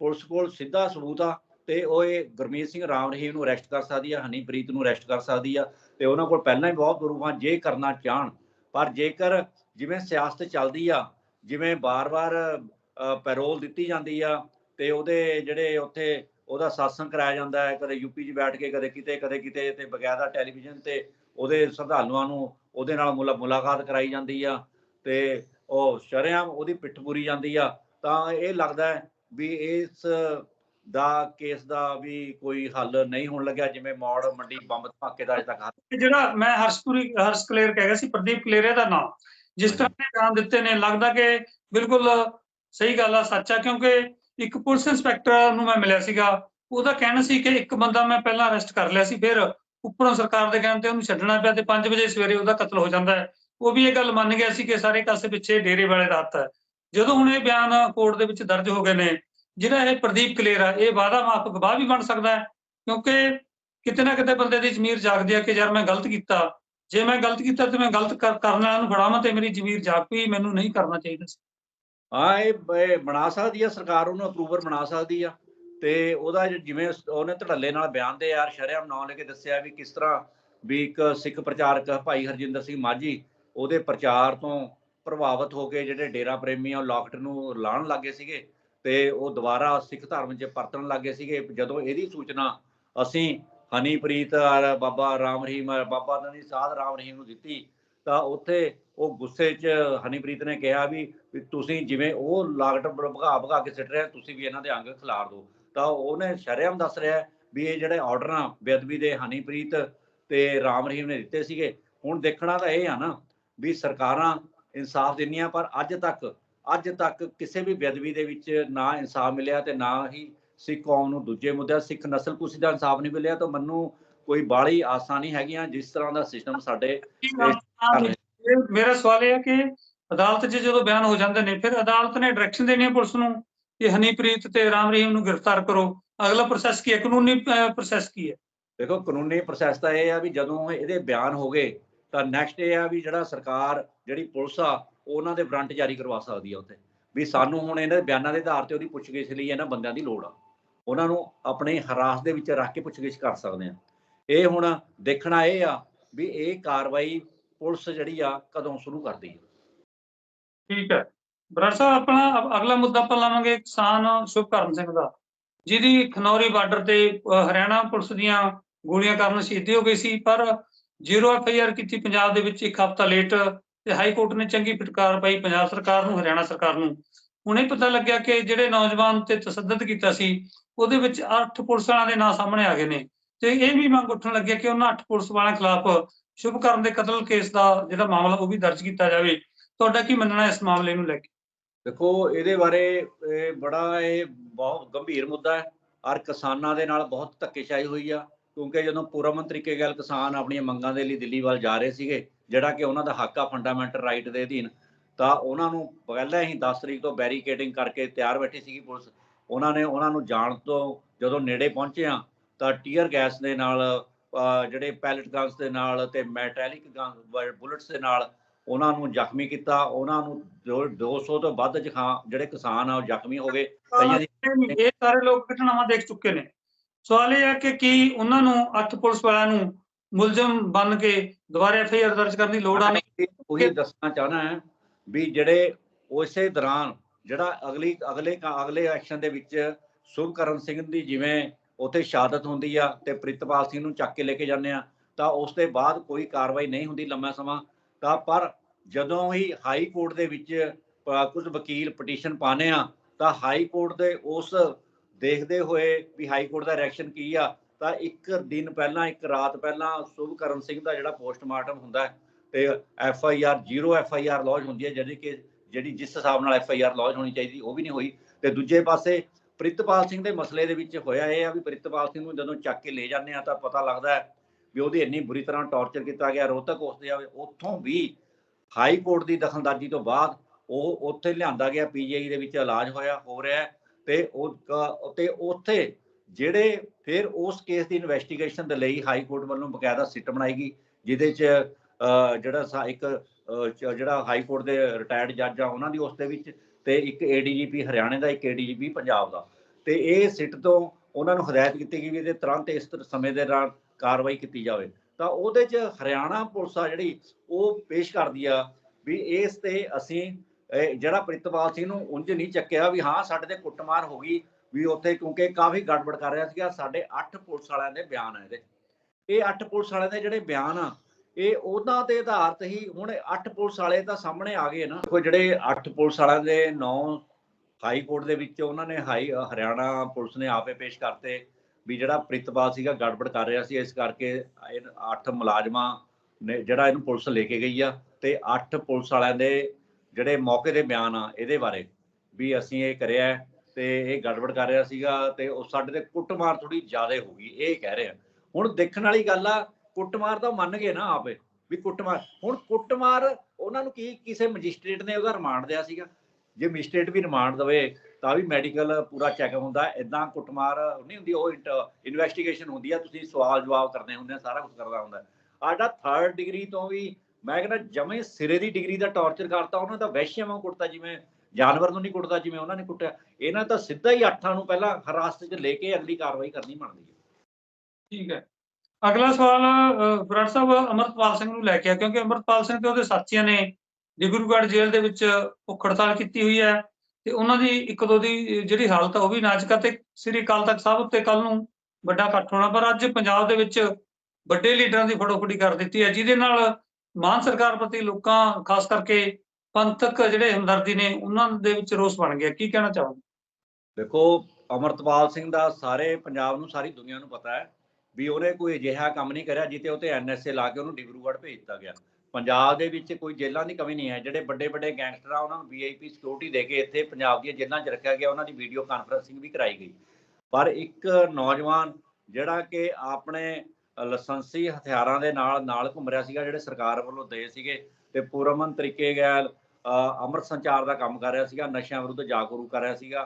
ਪੁਲਿਸ ਕੋਲ ਸਿੱਧਾ ਸਬੂਤ ਆ ਤੇ ਉਹ ਇਹ ਗੁਰਮੀਤ ਸਿੰਘ ਰਾਮ ਰਹੀਮ ਨੂੰ ਅਰੈਸਟ ਕਰ ਸਕਦੀ ਆ, ਹਨੀਪ੍ਰੀਤ ਨੂੰ ਅਰੈਸਟ ਕਰ ਸਕਦੀ ਆ ਤੇ ਉਹਨਾਂ ਕੋਲ ਪਹਿਲਾਂ ਹੀ ਬਹੁਤ ਪ੍ਰੂਫ ਆ, ਜੇ ਕਰਨਾ ਚਾਹਣ। ਪਰ ਜੇਕਰ ਜਿਵੇਂ ਸਿਆਸਤ ਚੱਲਦੀ ਆ, ਜਿਵੇਂ ਬਾਰ-ਬਾਰ ਪੈਰੋਲ ਦਿੱਤੀ ਜਾਂਦੀ ਆ ਤੇ ਉਹਦੇ ਜਿਹੜੇ ਉੱਥੇ ਉਹਦਾ ਸਾਸਨ ਕਰਾਇਆ ਜਾਂਦਾ ਹੈ ਕਦੇ ਯੂਪੀ 'ਚ ਬੈਠ ਕੇ ਕਦੇ ਕਿਤੇ ਕਦੇ ਕਿਤੇ ਤੇ ਬਕਾਇਦਾ ਟੈਲੀਵਿਜ਼ਨ ਤੇ ਉਹਦੇ ਸ਼ਰਧਾਲੂਆਂ ਨੂੰ ਉਹਦੇ ਨਾਲ ਮੁਲਾ- ਮੁਲਾਕਾਤ ਕਰਾਈ ਜਾਂਦੀ ਆ ਤੇ ਉਹ ਸ਼ਰੇਆਮ ਉਹਦੀ ਪਿੱਠ ਪੂਰੀ ਜਾਂਦੀ ਆ। ਤਾਂ ਇਹ ਲੱਗਦਾ ਵੀ ਇਸ ਦਾ ਕੇਸ ਦਾ ਵੀ ਕੋਈ ਹੱਲ ਨਹੀਂ ਹੋਣ ਲੱਗਿਆ ਜਿਵੇਂ ਮੌੜ ਮੰਡੀ ਬੰਬ ਧਮਾਕੇ ਦਾ ਅਜੇ ਤੱਕ ਹੱਲ ਜਿਹੜਾ ਮੈਂ ਹਰਸ਼ਪੁਰੀ ਹਰਸ਼ ਕਲੇਰ ਕਹਿ ਗਿਆ ਸੀ ਪ੍ਰਦੀਪ ਕਲੇਰੇ ਦਾ ਨਾਮ ਜਿਸ ਤਰ੍ਹਾਂ ਦੇ ਬਿਆਨ ਦਿੱਤੇ ਨੇ ਲੱਗਦਾ ਕਿ ਬਿਲਕੁਲ ਸਹੀ ਗੱਲ ਆ ਸੱਚ ਆ ਕਿਉਂਕਿ ਇੱਕ ਪੁਲਿਸ ਇੰਸਪੈਕਟਰ ਨੂੰ ਮੈਂ ਮਿਲਿਆ ਸੀਗਾ। ਉਹਦਾ ਕਹਿਣਾ ਸੀ ਕਿ ਇੱਕ ਬੰਦਾ ਮੈਂ ਪਹਿਲਾਂ ਅਰੈਸਟ ਕਰ ਲਿਆ ਸੀ, ਫਿਰ ਉੱਪਰੋਂ ਸਰਕਾਰ ਦੇ ਕਹਿਣ ਤੇ ਉਹਨੂੰ ਛੱਡਣਾ ਪਿਆ ਤੇ 5 ਵਜੇ ਸਵੇਰੇ ਉਹਦਾ ਕਤਲ ਹੋ ਜਾਂਦਾ ਹੈ। ਉਹ ਵੀ ਇਹ ਗੱਲ ਮੰਨ ਗਿਆ ਸੀ ਕਿ ਸਾਰੇ ਕਾਸੇ ਪਿੱਛੇ ਡੇਰੇ ਵਾਲੇ ਦਾ ਹੱਥ ਹੈ। ਜਦੋਂ ਹੁਣ ਇਹ ਬਿਆਨ ਕੋਰਟ ਦੇ ਵਿੱਚ ਦਰਜ ਹੋ ਗਏ ਨੇ, ਜਿਹੜਾ ਇਹ ਪ੍ਰਦੀਪ ਕਲੇਰ ਆ ਇਹ ਵਾਦਾ ਮਾਫ ਗਵਾਹ ਵੀ ਬਣ ਸਕਦਾ ਹੈ, ਕਿਉਂਕਿ ਕਿਤੇ ਨਾ ਕਿਤੇ ਬੰਦੇ ਦੀ ਜ਼ਮੀਰ ਜਾਗਦੀ ਹੈ ਕਿ ਯਾਰ ਮੈਂ ਗਲਤ ਕੀਤਾ, ਜੇ ਮੈਂ ਗਲਤ ਕੀਤਾ ਤੇ ਮੈਂ ਗਲਤ ਕਰਨ ਵਾਲਿਆਂ ਨੂੰ ਫੜਾਵਾਂ ਤੇ ਮੇਰੀ ਜ਼ਮੀਰ ਜਾਗ ਪਈ ਮੈਨੂੰ ਨਹੀਂ ਕਰਨਾ ਚਾਹੀਦਾ ਸੀ। ਹਾਂ ਇਹ ਬਣਾ ਸਕਦੀ ਆ, ਸਰਕਾਰ ਉਹਨੂੰ ਅਪਰੂਵਰ ਬਣਾ ਸਕਦੀ ਆ। ਤੇ ਉਹਦਾ ਜਿਵੇਂ ਉਹਨੇ ਧੜੱਲੇ ਨਾਲ ਬਿਆਨ ਦੇ ਯਾਰ ਸ਼ਰੇਆਮ ਨਾਂ ਲੈ ਕੇ ਦੱਸਿਆ ਵੀ ਕਿਸ ਤਰ੍ਹਾਂ ਵੀ ਇੱਕ ਸਿੱਖ ਪ੍ਰਚਾਰਕ ਭਾਈ ਹਰਜਿੰਦਰ ਸਿੰਘ ਮਾਝੀ ਉਹਦੇ ਪ੍ਰਚਾਰ ਤੋਂ ਪ੍ਰਭਾਵਿਤ ਹੋ ਕੇ ਜਿਹੜੇ ਡੇਰਾ ਪ੍ਰੇਮੀ ਆ ਉਹ ਲਾਕਟ ਨੂੰ ਲਾਣ ਲੱਗੇ ਸੀਗੇ ਤੇ ਉਹ ਦੁਬਾਰਾ ਸਿੱਖ ਧਰਮ 'ਚ ਪਰਤਣ ਲੱਗੇ ਸੀਗੇ। ਜਦੋਂ ਇਹਦੀ ਸੂਚਨਾ ਅਸੀਂ ਹਨੀਪ੍ਰੀਤ ਬਾਬਾ ਰਾਮ ਰਹੀਮ, ਬਾਬਾ ਨਨੀ ਸਾਧ ਰਾਮ ਰਹੀਮ ਨੂੰ ਦਿੱਤੀ ਤਾਂ ਉੱਥੇ ਉਹ ਗੁੱਸੇ 'ਚ ਹਨੀਪ੍ਰੀਤ ਨੇ ਕਿਹਾ ਵੀ ਤੁਸੀਂ ਜਿਵੇਂ ਉਹ ਲਾਗਟ ਭਗਾ ਭਗਾ ਕੇ ਸਿੱਟ ਰਿਹਾ, ਤੁਸੀਂ ਵੀ ਇਹਨਾਂ ਦੇ ਅੰਗ ਖਿਲਾਰ ਦਿਓ। ਤਾਂ ਉਹਨੇ ਸ਼ਰੇਆਮ ਦੱਸ ਰਿਹਾ ਵੀ ਇਹ ਜਿਹੜੇ ਆਰਡਰ ਬੇਅਦਬੀ ਦੇ ਹਨੀਪ੍ਰੀਤ ਤੇ ਰਾਮ ਰਹੀਮ ਨੇ ਦਿੱਤੇ ਸੀਗੇ, ਹੁਣ ਦੇਖਣਾ ਤਾਂ ਇਹ ਆ ਨਾ ਵੀ ਸਰਕਾਰਾਂ ਇਨਸਾਫ ਦਿੰਦੀਆਂ, ਪਰ ਅੱਜ ਤੱਕ ਅੱਜ ਤੱਕ ਕਿਸੇ ਵੀ ਬੇਅਦਬੀ ਦੇ ਵਿੱਚ ਨਾ ਇਨਸਾਫ ਮਿਲਿਆ ਤੇ ਨਾ ਹੀ ਸਿੱਖ ਕੌਮ ਨੂੰ ਦੂਜੇ ਮੁੱਦਿਆਂ ਸਿੱਖ ਨਸਲ ਕੁਸ਼ੀ ਦਾ ਇਨਸਾਫ ਨਹੀਂ ਮਿਲਿਆ ਤਾਂ ਮੈਨੂੰ ਕੋਈ ਬਾਹਲੀ ਆਸਾਂ ਨਹੀਂ ਹੈਗੀਆਂ, ਜਿਸ ਤਰ੍ਹਾਂ ਦਾ ਸਿਸਟਮ ਸਾਡੇ ਮੇਰਾ ਸਵਾਲ ਇਹ ਹੈ ਕਿ ਅਦਾਲਤ 'ਚ ਜਦੋਂ ਬਿਆਨ ਹੋ ਜਾਂਦੇ ਨੇ ਫਿਰ ਅਦਾਲਤ ਨੇ ਡਾਇਰੈਕਸ਼ਨ ਦੇਣੀ ਹੈ ਪੁਲਿਸ ਨੂੰ ਕਿ ਹਨੀਪ੍ਰੀਤ ਤੇ ਰਾਮ ਰਹੀਮ ਨੂੰ ਗ੍ਰਿਫਤਾਰ ਕਰੋ। ਅਗਲਾ ਪ੍ਰੋਸੈਸ ਕੀ ਹੈ? ਕਾਨੂੰਨੀ ਪ੍ਰੋਸੈਸ ਕੀ ਹੈ? ਦੇਖੋ ਕਾਨੂੰਨੀ ਪ੍ਰੋਸੈਸ ਤਾਂ ਇਹ ਆ ਵੀ ਜਦੋਂ ਇਹਦੇ ਬਿਆਨ ਹੋ ਗਏ ਤਾਂ ਨੈਕਸਟ ਇਹ ਆ ਵੀ ਜਿਹੜਾ ਸਰਕਾਰ ਜਿਹੜੀ ਪੁਲਿਸ ਆ ਉਹ ਉਹਨਾਂ ਦੇ ਵਾਰੰਟ ਜਾਰੀ ਕਰਵਾ ਸਕਦੀ ਆ ਉੱਥੇ। ਵੀ ਸਾਨੂੰ ਹੁਣ ਇਹਨਾਂ ਦੇ ਬਿਆਨਾਂ ਦੇ ਆਧਾਰ ਤੇ ਉਹਦੀ ਪੁੱਛਗਿੱਛ ਲਈ ਇਹਨਾਂ ਬੰਦਿਆਂ ਦੀ ਲੋੜ ਆ। ਉਹਨਾਂ ਨੂੰ ਆਪਣੇ ਹਰਾਸ ਦੇ ਵਿੱਚ ਰੱਖ ਕੇ ਪੁੱਛਗਿੱਛ ਕਰ ਸਕਦੇ ਆ। ਇਹ ਹੁਣ ਦੇਖਣਾ ਇਹ ਆ ਵੀ ਇਹ ਕਾਰਵਾਈ ਪੁਲਿਸ ਜਿਹੜੀ ਆ ਕਦੋਂ ਸ਼ੁਰੂ ਕਰਦੀ ਹੈ ਠੀਕ ਹੈ। ਬਰਾੜ ਸਾਹਿਬ, ਆਪਣਾ ਅਗਲਾ ਮੁੱਦਾ ਆਪਾਂ ਲਾਵਾਂਗੇ ਕਿਸਾਨ ਸ਼ੁਭਕਰਨ ਸਿੰਘ ਦਾ। ਜਿਹਦੀ ਖਨੌਰੀ ਬਾਰਡਰ ਤੇ ਹਰਿਆਣਾ ਪੁਲਿਸ ਦੀਆਂ ਗੋਲੀਆਂ ਕਾਰਨ ਸ਼ਹੀਦੀ ਹੋ ਗਈ ਸੀ, ਪਰ ਜ਼ੀਰੋ ਐਫ ਕੀਤੀ ਪੰਜਾਬ ਦੇ ਵਿੱਚ ਇੱਕ ਹਫ਼ਤਾ ਲੇਟ ਤੇ ਹਾਈ ਕੋਰਟ ਨੇ ਚੰਗੀ ਫਟਕਾਰ ਪਾਈ ਪੰਜਾਬ ਸਰਕਾਰ ਨੂੰ, ਹਰਿਆਣਾ ਸਰਕਾਰ ਨੂੰ। ਹੁਣੇ ਪਤਾ ਲੱਗਿਆ ਕਿ ਜਿਹੜੇ ਨੌਜਵਾਨ ਤੇ ਤਸੱਦਦ ਕੀਤਾ ਸੀ, ਉਹਦੇ ਵਿੱਚ 8 ਪੁਲਿਸ ਵਾਲਿਆਂ ਦੇ ਨਾਂ ਸਾਹਮਣੇ ਆ ਗਏ ਨੇ। ਤੇ ਇਹ ਵੀ ਮੰਗ ਉੱਠਣ ਲੱਗਿਆ ਕਿ ਉਹਨਾਂ 8 ਪੁਲਿਸ ਵਾਲਿਆਂ ਖਿਲਾਫ ਸ਼ੁਭਕਰਨ ਦੇ ਕਤਲ ਕੇਸ ਦਾ ਜਿਹੜਾ ਮਾਮਲਾ ਉਹ ਵੀ ਦਰਜ ਕੀਤਾ ਜਾਵੇ, ਤੁਹਾਡਾ ਕੀ ਮੰਨਣਾ ਇਸ ਮਾਮਲੇ ਨੂੰ ਲੈ ਕੇ? ਦੇਖੋ, ਇਹਦੇ ਬਾਰੇ ਇਹ ਬੜਾ ਇਹ ਬਹੁਤ ਗੰਭੀਰ ਮੁੱਦਾ ਹੈ। ਔਰ ਕਿਸਾਨਾਂ ਦੇ ਨਾਲ ਬਹੁਤ ਧੱਕੇਸ਼ਾਹੀ ਹੋਈ ਆ, ਕਿਉਂਕਿ ਜਦੋਂ ਪੂਰਮਨ ਤਰੀਕੇ ਗੱਲ ਕਿਸਾਨ ਆਪਣੀਆਂ ਮੰਗਾਂ ਦੇ ਲਈ ਦਿੱਲੀ ਵੱਲ ਜਾ ਰਹੇ ਸੀਗੇ, ਜਿਹੜਾ ਕਿ ਉਹਨਾਂ ਦਾ ਹੱਕ ਆ ਫੰਡਾਮੈਂਟਲ ਰਾਈਟ ਦੇ ਅਧੀਨ, ਤਾਂ ਉਹਨਾਂ ਨੂੰ ਪਹਿਲਾਂ ਹੀ 10 ਤਰੀਕ ਤੋਂ ਬੈਰੀਕੇਡਿੰਗ ਕਰਕੇ ਤਿਆਰ ਬੈਠੀ ਸੀਗੀ ਪੁਲਿਸ। ਉਹਨਾਂ ਨੇ ਉਹਨਾਂ ਨੂੰ ਜਾਣ ਤੋਂ ਜਦੋਂ ਨੇੜੇ ਪਹੁੰਚੇ ਆ ਤਾਂ ਟੀਅਰ ਗੈਸ ਦੇ ਨਾਲ ਜਿਹੜੇ ਪੈਲਟ ਗਨਸ ਦੇ ਨਾਲ ਤੇ ਮੈਟੈਲਿਕ ਬੁਲਟਸ ਦੇ ਨਾਲ ਉਹਨਾਂ ਨੂੰ ਜ਼ਖਮੀ ਕੀਤਾ ਉਹਨਾਂ ਨੂੰ ਜੋ 200 ਤੋਂ ਵੱਧ ਜਖਾਂ ਜਿਹੜੇ ਕਿਸਾਨ ਆ ਉਹ ਜ਼ਖਮੀ ਹੋ ਗਏ। ਕਈਆਂ ਦੀ ਇਹ ਸਾਰੇ ਲੋਕ ਘਟਨਾਵਾਂ ਦੇਖ ਚੁੱਕੇ ਨੇ। ਸਵਾਲ ਇਹ ਹੈ ਕਿ ਕੀ ਉਹਨਾਂ ਨੂੰ ਅੱਠ ਪੁਲਿਸ ਵਾਲਿਆਂ ਨੂੰ ਮੁਲਜ਼ਮ ਬਣ ਕੇ ਦੁਬਾਰਾ ਐਫ ਆਈ ਆਰ ਦਰਜ ਕਰਨ ਦੀ ਲੋੜ ਆ? ਨਹੀਂ ਉਹੀ ਦੱਸਣਾ ਚਾਹਨਾ ਹੈ ਵੀ ਜਿਹੜੇ ਉਸੇ ਦੌਰਾਨ ਜਿਹੜਾ ਅਗਲੀ ਅਗਲੇ ਅਗਲੇ ਐਕਸ਼ਨ ਦੇ ਵਿੱਚ ਸੁਭਕਰਨ ਸਿੰਘ ਦੀ ਜਿਵੇਂ ਉੱਥੇ ਸ਼ਹਾਦਤ ਹੁੰਦੀ ਆ ਤੇ ਪ੍ਰਿਤਪਾਲ ਸਿੰਘ ਨੂੰ ਚੱਕ ਕੇ ਲੈ ਕੇ ਜਾਂਦੇ ਆ, ਤਾਂ ਉਸ ਦੇ ਬਾਅਦ ਕੋਈ ਕਾਰਵਾਈ ਨਹੀਂ ਹੁੰਦੀ ਲੰਮਾ ਸਮਾਂ, ਤਾਂ ਪਰ ਜਦੋਂ ਹੀ ਹਾਈ ਕੋਰਟ ਦੇ ਵਿੱਚ ਕੁਝ ਵਕੀਲ ਪਟੀਸ਼ਨ ਪਾਣੇ ਆ, ਤਾਂ ਹਾਈ ਕੋਰਟ ਦੇ ਉਸ ਦੇਖਦੇ ਹੋਏ ਵੀ ਹਾਈ ਕੋਰਟ ਦਾ ਰਿਐਕਸ਼ਨ ਕੀ ਆ, ਤਾਂ ਇੱਕ ਦਿਨ ਪਹਿਲਾਂ, ਇੱਕ ਰਾਤ ਪਹਿਲਾਂ ਸੁਭਕਰਨ ਸਿੰਘ ਦਾ ਜਿਹੜਾ ਪੋਸਟਮਾਰਟਮ ਹੁੰਦਾ ਹੈ ਤੇ F I R, zero F I R lodge ਹੁੰਦੀ ਹੈ, ਜਿਹੜੀ ਕਿ ਜਿਹੜੀ ਜਿਸ ਹਿਸਾਬ ਨਾਲ ਐਫ ਆਈ ਆਰ ਲੌਜ ਹੋਣੀ ਚਾਹੀਦੀ, ਉਹ ਵੀ ਨਹੀਂ ਹੋਈ, ਤੇ ਦੂਜੇ ਪਾਸੇ ਪ੍ਰਿਤਪਾਲ ਸਿੰਘ ਦੇ ਮਸਲੇ ਦੇ ਵਿੱਚ ਹੋਇਆ ਇਹ ਆ ਵੀ ਪ੍ਰਿਤਪਾਲ ਸਿੰਘ ਨੂੰ ਜਦੋਂ ਚੱਕ ਕੇ ਲੈ ਜਾਂਦੇ ਆ ਤਾਂ ਪਤਾ ਲੱਗਦਾ ਹੈ ਵੀ ਉਹਦੀ ਇੰਨੀ ਬੁਰੀ ਤਰ੍ਹਾਂ ਟੌਰਚਰ ਕੀਤਾ ਗਿਆ, ਰੋਹਤਕ ਉਸ ਦੇ ਉੱਥੋਂ ਵੀ ਹਾਈ ਕੋਰਟ ਦੀ ਦਖਲਅੰਦਾਜ਼ੀ ਤੋਂ ਬਾਅਦ ਉਹ ਉੱਥੇ ਲਿਆਂਦਾ ਗਿਆ ਪੀਜੀਆਈ ਦੇ ਵਿੱਚ ਇਲਾਜ ਹੋਇਆ, ਹੋ ਰਿਹਾ ਹੈ ਤੇ ਉਹ ਕ- ਤੇ ਉੱਥੇ ਜਿਹੜੇ ਫਿਰ ਉਸ ਕੇਸ ਦੀ ਇਨਵੈਸਟੀਗੇਸ਼ਨ ਦੇ ਲਈ ਹਾਈ ਕੋਰਟ ਵੱਲੋਂ ਬਕਾਇਦਾ ਸਿੱਟ ਬਣਾਈ ਗਈ, ਜਿਹਦੇ 'ਚ ਜਿਹੜਾ ਸਾ- ਇੱਕ ਜਿਹੜਾ ਹਾਈ ਕੋਰਟ ਦੇ ਰਿਟਾਇਰਡ ਜੱਜ ਆ, ਉਹਨਾਂ ਦੀ ਉਸ ਦੇ ਵਿੱਚ ਤੇ ਇੱਕ ਏਡੀਜੀਪੀ ਹਰਿਆਣੇ ਦਾ, ਇੱਕ ਏਡੀਜੀਪੀ ਪੰਜਾਬ ਦਾ। ਤੇ ਇਹ ਸਿੱਟ ਤੋਂ ਉਹਨਾਂ ਨੂੰ ਹਦਾਇਤ ਕੀਤੀ ਗਈ ਵੀ ਇਹਦੇ ਤੁਰੰਤ ਇਸ ਸਮੇਂ ਦੇ ਨਾਲ ਕਾਰਵਾਈ ਕੀਤੀ ਜਾਵੇ। ਤਾਂ ਉਹਦੇ 'ਚ ਹਰਿਆਣਾ ਪੁਲਿਸ ਆ ਜਿਹੜੀ, ਉਹ ਪੇਸ਼ ਕਰਦੀ ਆ ਵੀ ਇਸ ਤੇ ਅਸੀਂ ਜਿਹੜਾ ਪ੍ਰਿਤਪਾਲ ਸਿੰਘ ਨੂੰ ਉਂਝ ਨਹੀਂ ਚੱਕਿਆ ਵੀ ਹਾਂ, ਸਾਡੇ ਤੇ ਕੁੱਟਮਾਰ ਹੋ ਗਈ ਵੀ ਉੱਥੇ ਕਿਉਂਕਿ ਕਾਫੀ ਗੜਬੜ ਕਰ ਰਿਹਾ ਸੀਗਾ, ਸਾਡੇ 8 ਪੁਲਿਸ ਵਾਲਿਆਂ ਦੇ ਬਿਆਨ ਆ ਇਹਦੇ। ਇਹ 8 ਪੁਲਿਸ ਵਾਲਿਆਂ ਦੇ ਜਿਹੜੇ ਬਿਆਨ ਆ ਇਹ ਉਹਨਾਂ ਦੇ ਆਧਾਰਿਤ ਹੀ ਹੁਣ 8 ਪੁਲਿਸ ਵਾਲੇ ਤਾਂ ਸਾਹਮਣੇ ਆ ਗਏ ਨਾ। ਦੇਖੋ ਜਿਹੜੇ 8 ਪੁਲਿਸ ਵਾਲਿਆਂ ਦੇ 9 ਹਾਈ ਕੋਰਟ ਦੇ ਵਿੱਚ ਉਹਨਾਂ ਨੇ ਹਾਈ ਹਰਿਆਣਾ ਪੁਲਿਸ ਨੇ ਆਪੇ ਪੇਸ਼ ਕਰਤੇ ਵੀ ਜਿਹੜਾ ਪ੍ਰਿਤਪਾਲ ਸੀਗਾ ਗੜਬੜ ਕਰ ਰਿਹਾ ਸੀ, ਇਸ ਕਰਕੇ ਇਹ 8 ਮੁਲਾਜ਼ਮਾਂ ਨੇ ਜਿਹੜਾ ਇਹਨੂੰ ਪੁਲਿਸ ਲੈ ਕੇ ਗਈ ਆ ਤੇ 8 ਪੁਲਿਸ ਵਾਲਿਆਂ ਦੇ ਜਿਹੜੇ ਮੌਕੇ ਦੇ ਬਿਆਨ ਆ ਇਹਦੇ ਬਾਰੇ ਵੀ ਅਸੀਂ ਇਹ ਕਰਿਆ ਤੇ ਇਹ ਗੜਬੜ ਕਰ ਰਿਹਾ ਸੀਗਾ ਤੇ ਉਹ ਸਾਡੇ ਤੇ ਕੁੱਟਮਾਰ ਥੋੜੀ ਜ਼ਿਆਦਾ ਹੋ ਗਈ, ਇਹ ਕਹਿ ਰਹੇ ਆ। ਹੁਣ ਦੇਖਣ ਵਾਲੀ ਗੱਲ ਆ ਕੁੱਟਮਾਰ ਤਾਂ ਮੰਨ ਗਏ ਨਾ ਆਪੇ ਵੀ ਕੁੱਟਮਾਰ। ਹੁਣ ਕੁੱਟਮਾਰ, ਉਹਨਾਂ ਨੂੰ ਕੀ, ਕਿਸੇ ਮੈਜਿਸਟ੍ਰੇਟ ਨੇ ਉਹਦਾ ਰਿਮਾਂਡ ਦਿਆ ਸੀਗਾ। ਜੇ ਮੈਜਿਸਟ੍ਰੇਟ ਵੀ ਰਿਮਾਂਡ ਦਵੇ, ਤਾਂ ਵੀ ਮੈਡੀਕਲ ਪੂਰਾ ਚੈੱਕ ਹੁੰਦਾ। ਇਦਾਂ ਕੁੱਟਮਾਰ ਨਹੀਂ ਹੁੰਦੀ, ਉਹ ਇਨਵੈਸਟੀਗੇਸ਼ਨ ਹੁੰਦੀ ਆ। ਤੁਸੀਂ ਸਵਾਲ ਜਵਾਬ ਕਰਨੇ ਹੁੰਦੇ ਆ, ਸਾਰਾ ਕੁਝ ਕਰਦਾ ਹੁੰਦਾ। ਆਡਾ ਥਰਡ ਡਿਗਰੀ ਤੋਂ ਵੀ, ਮੈਂ ਕਹਿੰਦਾ ਜਮੇ ਸਿਰੇ ਦੀ ਡਿਗਰੀ ਦਾ ਟੌਰਚਰ ਕਰਤਾ, ਉਹਨਾਂ ਦਾ ਵੈਸ਼ਿਆ ਵਾਂਗ ਕੁੱਟਦਾ ਜਿਵੇਂ, ਜਾਨਵਰ ਨੂੰ ਨਹੀਂ ਕੁੱਟਦਾ ਜਿਵੇਂ ਉਹਨਾਂ ਨੇ ਕੁੱਟਿਆ। ਇਹਨਾਂ ਤਾਂ ਸਿੱਧਾ ਹੀ ਅੱਠਾਂ ਨੂੰ ਪਹਿਲਾਂ ਹਰਾਸਤ 'ਚ ਲੈ ਕੇ ਅਗਲੀ ਕਾਰਵਾਈ ਕਰਨੀ ਬਣਦੀ ਹੈ। ਠੀਕ ਹੈ। ਅਗਲਾ ਸਵਾਲ ਬਰਾੜ ਸਾਹਿਬ ਅਮਰਪਾਲ ਸਿੰਘ ਨੂੰ ਲੈ ਕੇ ਆ, ਕਿਉਂਕਿ ਅਮਰਪਾਲ ਸਿੰਘ ਤੇ ਉਹਦੇ ਸਾਥੀਆਂ ਨੇ ਡਿਬਰੂਗੜ੍ਹ ਜੇਲ੍ਹ ਦੇ ਵਿੱਚ ਭੁੱਖ ਹੜਤਾਲ ਕੀਤੀ ਹੋਈ ਹੈ ਤੇ ਉਹਨਾਂ ਦੀ ਇੱਕ ਦੋ ਦੀ ਜਿਹੜੀ ਹਾਲਤ ਆ ਉਹ ਵੀ ਨਾਜ਼ੁਕ ਤੇ ਸ੍ਰੀ ਅਕਾਲ ਤਖਤ ਸਾਹਿਬ ਉੱਤੇ ਕੱਲ ਨੂੰ ਵੱਡਾ ਇਕੱਠ ਹੋਣਾ, ਪਰ ਅੱਜ ਪੰਜਾਬ ਦੇ ਵਿੱਚ ਵੱਡੇ ਲੀਡਰਾਂ ਦੀ ਫੜੋਫੜੀ ਕਰ ਦਿੱਤੀ ਹੈ, ਜਿਹਦੇ ਨਾਲ ਮਾਨ ਸਰਕਾਰ ਪ੍ਰਤੀ ਲੋਕਾਂ, ਖਾਸ ਕਰਕੇ ਪੰਥਕ ਜਿਹੜੇ ਹਮਦਰਦੀ ਨੇ, ਉਹਨਾਂ ਦੇ ਵਿੱਚ ਰੋਸ ਬਣ ਗਿਆ, ਕੀ ਕਹਿਣਾ ਚਾਹੋਗੇ? ਦੇਖੋ, ਅਮਰਤਪਾਲ ਸਿੰਘ ਦਾ ਸਾਰੇ ਪੰਜਾਬ ਨੂੰ, ਸਾਰੀ ਦੁਨੀਆ ਨੂੰ ਪਤਾ ਹੈ ਵੀ ਉਹਨੇ ਕੋਈ ਅਜਿਹਾ ਕੰਮ ਨਹੀਂ ਕਰਿਆ ਜਿੱਤੇ ਉਤੇ ਐਨਐਸਏ ਲਾ ਕੇ ਉਹਨੂੰ ਡਿਬਰੂਗੜ੍ਹ ਭੇਜ ਦਿੱਤਾ ਗਿਆ। ਪੰਜਾਬ ਦੇ ਵਿੱਚ ਕੋਈ ਜੇਲ੍ਹਾਂ ਦੀ ਕਮੀ ਨਹੀਂ ਹੈ। ਜਿਹੜੇ ਵੱਡੇ ਵੱਡੇ ਗੈਂਗਸਟਰ ਆ ਉਹਨਾਂ ਨੂੰ ਵੀਆਈਪੀ ਸਿਕਿਉਰਿਟੀ ਦੇ ਕੇ ਇੱਥੇ ਪੰਜਾਬ ਦੀਆਂ ਜੇਲ੍ਹਾਂ 'ਚ ਰੱਖਿਆ ਗਿਆ ਉਹਨਾਂ ਦੀ ਵੀਡੀਓ ਕਾਨਫਰੰਸਿੰਗ ਵੀ ਕਰਾਈ ਗਈ। ਪਰ ਇੱਕ ਨੌਜਵਾਨ ਜਿਹੜਾ ਕਿ ਆਪਣੇ ਅ, ਲਾਇਸੈਂਸੀ ਹਥਿਆਰਾਂ ਦੇ ਨਾਲ ਨਾਲ ਘੁੰਮ ਰਿਹਾ ਸੀਗਾ ਜਿਹੜੇ ਸਰਕਾਰ ਵੱਲੋਂ ਦੇ ਸੀਗੇ ਤੇ ਪੂਰਮਨ ਤਰੀਕੇ ਗੈਲ ਅ, ਅੰਮ੍ਰਿਤ ਸੰਚਾਰ ਦਾ ਕੰਮ ਕਰ ਰਿਹਾ ਸੀਗਾ ਨਸ਼ਿਆਂ ਵਿਰੁੱਧ ਜਾਗਰੂਕ ਕਰ ਰਿਹਾ ਸੀਗਾ।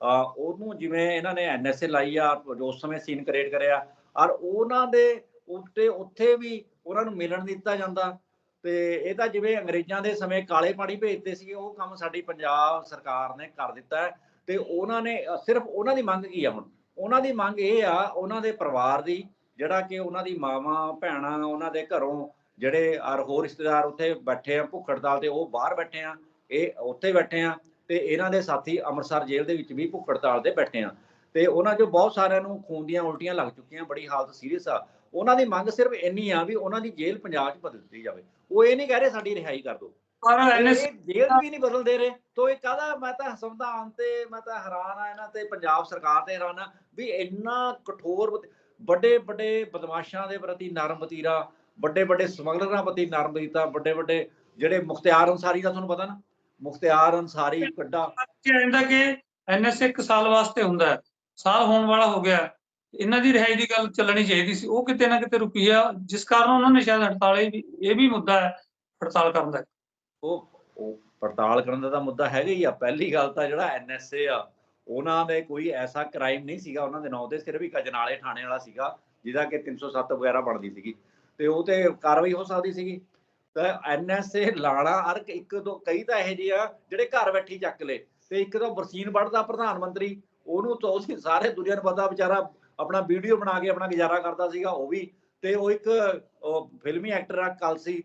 ਅ, ਉਹਨੂੰ ਜਿਵੇਂ ਇਹਨਾਂ ਨੇ ਐਨਐਸਏ ਲਾਈ ਆ ਉਸ ਸਮੇਂ ਸੀਨ ਕ੍ਰੀਏਟ ਕਰਿਆ ਔਰ ਉਹਨਾਂ ਦੇ ਉੱਤੇ ਉੱਥੇ ਵੀ ਉਹਨਾਂ ਨੂੰ ਮਿਲਣ ਦਿੱਤਾ ਜਾਂਦਾ। ਤੇ ਇਹ ਤਾਂ ਜਿਵੇਂ ਅੰਗਰੇਜ਼ਾਂ ਦੇ ਸਮੇਂ ਕਾਲੇ ਪਾਣੀ ਭੇਜਦੇ ਸੀਗੇ, ਉਹ ਕੰਮ ਸਾਡੀ ਪੰਜਾਬ ਸਰਕਾਰ ਨੇ ਕਰ ਦਿੱਤਾ ਹੈ। ਤੇ ਉਹਨਾਂ ਨੇ, ਸਿਰਫ ਉਹਨਾਂ ਦੀ ਮੰਗ ਕੀ ਆ ਹੁਣ? ਉਹਨਾਂ ਦੀ ਮੰਗ ਇਹ ਆ, ਉਹਨਾਂ ਦੇ ਪਰਿਵਾਰ ਦੀ, ਜਿਹੜਾ ਕਿ ਉਹਨਾਂ ਦੀ ਮਾਵਾਂ, ਭੈਣਾਂ, ਉਹਨਾਂ ਦੇ ਘਰੋਂ ਜਿਹੜੇ ਔਰ ਹੋਰ ਰਿਸ਼ਤੇਦਾਰ ਉੱਥੇ ਬੈਠੇ ਆ ਭੁੱਖ ਹੜਤਾਲ ਤੇ ਉਹ ਬਾਹਰ ਬੈਠੇ ਆ, ਇਹ ਉੱਥੇ ਬੈਠੇ ਆ, ਤੇ ਇਹਨਾਂ ਦੇ ਸਾਥੀ ਅੰਮ੍ਰਿਤਸਰ ਜੇਲ੍ਹ ਦੇ ਵਿੱਚ ਵੀ ਭੁੱਖ ਹੜਤਾਲ ਤੇ ਬੈਠੇ ਆ। ਤੇ ਉਹਨਾਂ ਚੋਂ ਬਹੁਤ ਸਾਰਿਆਂ ਨੂੰ ਖੂਨ ਦੀਆਂ ਉਲਟੀਆਂ ਲੱਗ ਚੁੱਕੀਆਂ ਬੜੀ ਹਾਲਤ ਸੀਰੀਅਸ ਆ। ਉਹਨਾਂ ਦੀ ਮੰਗ ਸਿਰਫ ਇੰਨੀ ਆ ਵੀ ਉਹਨਾਂ ਦੀ ਜੇਲ੍ਹ ਪੰਜਾਬ 'ਚ ਬਦਲ ਦਿੱਤੀ ਜਾਵੇ। ਉਹ ਇਹ ਨਹੀਂ ਕਹਿ ਰਹੇ ਸਾਡੀ ਰਿਹਾਈ ਕਰ ਦਿਓ। ਪਰ ਐਨਐਸ ਜੇਲ੍ਹ ਵੀ ਨਹੀਂ ਬਦਲ ਦੇ ਰਹੇ। ਤੋ ਇਹ ਕਾਹਦਾ ਮੈਂ ਤਾਂ ਸੰਵਿਧਾਨ ਤੇ ਮੈਂ ਤਾਂ ਹੈਰਾਨ ਆ ਇਹਨਾਂ ਤੇ ਪੰਜਾਬ ਸਰਕਾਰ ਤੇ ਹੈਰਾਨ ਆ ਵੀ ਇੰਨਾ ਕਠੋਰ ਵੱਡੇ ਵੱਡੇ ਬਦਮਾਸ਼ਾਂ ਦੇ ਪ੍ਰਤੀ ਨਰਮ ਵਤੀਰਾ ਵੱਡੇ ਵੱਡੇ ਸਮਗਲਰਾਂ ਪ੍ਰਤੀ ਨਰਮ ਕੀਤਾ ਵੱਡੇ ਵੱਡੇ ਜਿਹੜੇ ਮੁਖਤਿਆਰ ਅਨਸਾਰੀ ਦਾ ਤੁਹਾਨੂੰ ਪਤਾ ਨਾ? ਮੁਖਤਿਆਰ ਅਨਸਾਰੀ ਕੱਡਾ ਕੀ ਕਹਿੰਦਾ ਕਿ ਐਨਐਸਏ ਇੱਕ ਸਾਲ ਵਾਸਤੇ ਹੁੰਦਾ ਹੈ। ਸਾਲ ਹੋਣ ਵਾਲਾ ਹੋ ਗਿਆ। ਇਹਨਾਂ ਦੀ ਰਿਹਾਈ ਦੀ ਗੱਲ ਚੱਲਣੀ ਚਾਹੀਦੀ ਸੀ। ਉਹ ਕਿਤੇ ਨਾ ਕਿਤੇ ਰੁਕੀ ਆ। ਜਿਸ ਕਾਰਨ ਉਹਨਾਂ ਨੇ ਸ਼ਾਇਦ ਹੜਤਾਲ ਇਹ ਵੀ ਮੁੱਦਾ ਹੈ, ਹੜਤਾਲ ਕਰਨ ਦਾ। ਉਹ ਪੜਤਾਲ ਕਰਨ ਦਾ ਤਾਂ ਮੁੱਦਾ ਹੈਗਾ ਹੀ ਆ। ਪਹਿਲੀ ਗੱਲ ਤਾਂ ਜਿਹੜਾ ਐਨਐਸਏ ਆ, ਉਹਨਾਂ ਦੇ ਕੋਈ ਐਸਾ ਕ੍ਰਾਈਮ ਨਹੀਂ ਸੀਗਾ। ਉਹਨਾਂ ਦੇ ਨਾਂ ਤੇ ਸਿਰਫ ਇੱਕ ਅਜਨਾਲੇ ਥਾਣੇ ਵਾਲਾ ਸੀਗਾ, ਜਿਹਦਾ ਕਿ 307 ਵਗੈਰਾ ਬਣਦੀ ਸੀਗੀ। ਤੇ ਉਹ ਤੇ ਕਾਰਵਾਈ ਹੋ ਸਕਦੀ ਸੀਗੀ। ਤਾਂ ਐਨਐਸਏ ਲਾਣਾ ਅਰ ਇੱਕ ਦੋ ਕਈ ਤਾਂ ਇਹੋ ਜਿਹੇ ਆ, ਜਿਹੜੇ ਘਰ ਬੈਠੀ ਚੱਕ ਲੇ। ਤੇ ਇੱਕ ਤਾਂ ਬਰਸੀਨ ਵੱਢਦਾ ਪ੍ਰਧਾਨ ਮੰਤਰੀ। ਉਹਨੂੰ ਤਾਂ ਉਸ ਸਾਰੇ ਦੁਨੀਆ ਨੂੰ ਪਤਾ, ਵਿਚਾਰਾ ਆਪਣਾ ਵੀਡੀਓ ਬਣਾ ਕੇ ਆਪਣਾ ਗੁਜ਼ਾਰਾ ਕਰਦਾ ਸੀਗਾ, ਉਹ ਵੀ। ਤੇ ਉਹ ਇੱਕ ਫਿਲਮੀ ਐਕਟਰ ਆ ਕਲਸੀ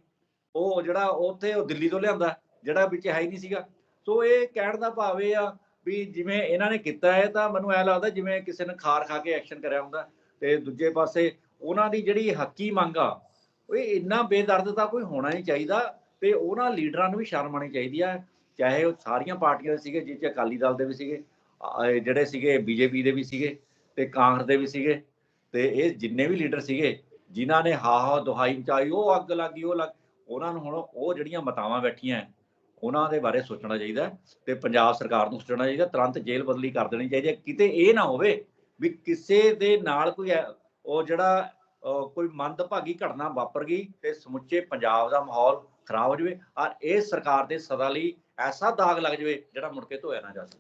ਉਹ ਜਿਹੜਾ ਉੱਥੇ ਉਹ ਦਿੱਲੀ ਤੋਂ ਲਿਆਂਦਾ, ਜਿਹੜਾ ਵਿੱਚ ਹੈ ਹੀ ਨਹੀਂ ਸੀਗਾ। ਸੋ ਇਹ ਕਹਿਣ ਦਾ ਭਾਵ ਇਹ ਆ ਵੀ ਜਿਵੇਂ ਇਹਨਾਂ ਨੇ ਕੀਤਾ ਹੈ, ਤਾਂ ਮੈਨੂੰ ਐ ਲੱਗਦਾ ਜਿਵੇਂ ਕਿਸੇ ਨੇ ਖਾਰ ਖਾ ਕੇ ਐਕਸ਼ਨ ਕਰਿਆ ਹੁੰਦਾ। ਤੇ ਦੂਜੇ ਪਾਸੇ ਉਹਨਾਂ ਦੀ ਜਿਹੜੀ ਹੱਕੀ ਮੰਗ ਆ, ਉਹ ਇੰਨਾ ਬੇਦਰਦ ਤਾਂ ਕੋਈ ਹੋਣਾ ਨਹੀਂ ਚਾਹੀਦਾ ਤੇ ਉਹਨਾਂ ਲੀਡਰਾਂ ਨੂੰ ਵੀ ਸ਼ਰਮ ਆਉਣੀ ਚਾਹੀਦੀ ਆ। ਚਾਹੇ ਉਹ ਸਾਰੀਆਂ ਪਾਰਟੀਆਂ ਦੇ ਸੀਗੇ, ਜਿਹ ਚ ਅਕਾਲੀ ਦਲ ਦੇ ਵੀ ਸੀਗੇ। ਜਿਹੜੇ ਸੀਗੇ, ਬੀਜੇਪੀ ਦੇ ਵੀ ਸੀਗੇ ਤੇ ਕਾਂਗਰਸ ਦੇ ਵੀ ਸੀਗੇ ਤੇ ਇਹ ਜਿੰਨੇ ਵੀ ਲੀਡਰ ਸੀਗੇ, ਜਿਨ੍ਹਾਂ ਨੇ ਹਾ ਹਾ ਦੁਹਾਈ ਮਚਾਈ, ਉਹ ਅੱਗ ਲੱਗੀ, ਉਹ ਲੱਗ, ਉਹਨਾਂ ਨੂੰ ਹੁਣ ਉਹ ਜਿਹੜੀਆਂ ਮਤਾਵਾਂ ਬੈਠੀਆਂ ਉਹਨਾਂ ਦੇ ਬਾਰੇ ਸੋਚਣਾ ਚਾਹੀਦਾ ਹੈ ਤੇ ਪੰਜਾਬ ਸਰਕਾਰ ਨੂੰ ਸੋਚਣਾ ਚਾਹੀਦਾ, ਤੁਰੰਤ ਜੇਲ੍ਹ ਬਦਲੀ ਕਰ ਦੇਣੀ ਚਾਹੀਦੀ ਹੈ ਕਿਤੇ ਇਹ ਨਾ ਹੋਵੇ ਵੀ ਕਿਸੇ ਦੇ ਨਾਲ ਕੋਈ ਉਹ ਜਿਹੜਾ ਕੋਈ ਮੰਦਭਾਗੀ ਘਟਨਾ ਵਾਪਰ ਗਈ ਤੇ ਸਮੁੱਚੇ ਪੰਜਾਬ ਦਾ ਮਾਹੌਲ ਖਰਾਬ ਹੋ ਜਾਵੇ, ਔਰ ਇਹ ਸਰਕਾਰ ਦੇ ਸਦਾ ਲਈ ਐਸਾ ਦਾਗ ਲੱਗ ਜਾਵੇ, ਜਿਹੜਾ ਮੁੜ ਕੇ ਧੋਇਆ ਨਾ ਜਾ ਸਕੇ।